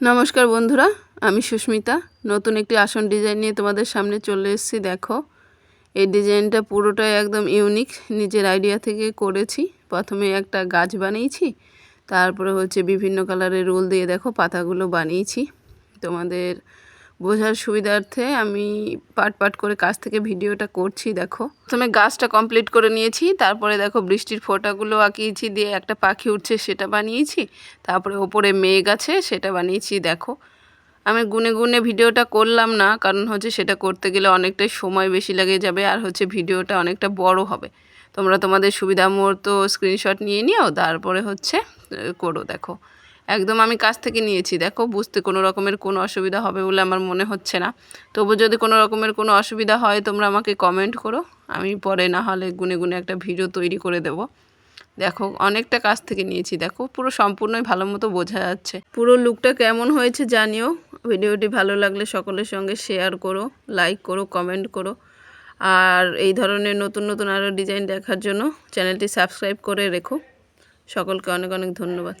নমস্কার বন্ধুরা, আমি সুস্মিতা। নতুন একটি আসন ডিজাইন নিয়ে তোমাদের সামনে চলে এসেছি, দেখো। এই ডিজাইনটা পুরোটাই একদম ইউনিক, নিজের আইডিয়া থেকে করেছি। প্রথমে একটা গাছ বানিয়েছি, তারপরে হচ্ছে বিভিন্ন কালারের রোল দিয়ে দেখো পাতাগুলো বানিয়েছি। তোমাদের বোঝার সুবিধার্থে আমি পাট পাট করে কাছ থেকে ভিডিওটা করছি, দেখো। প্রথমে গাছটা কমপ্লিট করে নিয়েছি, তারপরে দেখো বৃষ্টির ফোঁটাগুলো আঁকিয়েছি, দিয়ে একটা পাখি উঠছে, সেটা বানিয়েছি। তারপরে ওপরে মেঘ আছে, সেটা বানিয়েছি, দেখো। আমি গুনে গুনে ভিডিওটা করলাম না, কারণ হচ্ছে সেটা করতে গেলে অনেকটাই সময় বেশি লেগে যাবে, আর হচ্ছে ভিডিওটা অনেকটা বড় হবে। তোমরা তোমাদের সুবিধা মতো স্ক্রিনশট নিয়ে নিও, তারপরে হচ্ছে করো, দেখো। একদম আমি কাছ থেকে নিয়েছি। দেখো, বুঝতে কোনো রকমের কোনো অসুবিধা হবে বলে আমার মনে হচ্ছে না। তবু যদি কোনো রকমের কোনো অসুবিধা হয়, তোমরা আমাকে কমেন্ট করো। আমি পরে না হলে গুনে গুনে একটা ভিডিও তৈরি করে দেব। দেখো, অনেকটা কাছ থেকে নিয়েছি। দেখো, পুরো সম্পূর্ণই ভালো মতো বোঝা যাচ্ছে। পুরো লুকটা কেমন হয়েছে জানিও। ভিডিওটি ভালো লাগলে সকলের সঙ্গে শেয়ার করো লাইক করো কমেন্ট করো। আর এই ধরনের নতুন নতুন আরও ডিজাইন দেখার জন্য চ্যানেলটি সাবস্ক্রাইব করে রেখো। সকলকে অনেক অনেক ধন্যবাদ।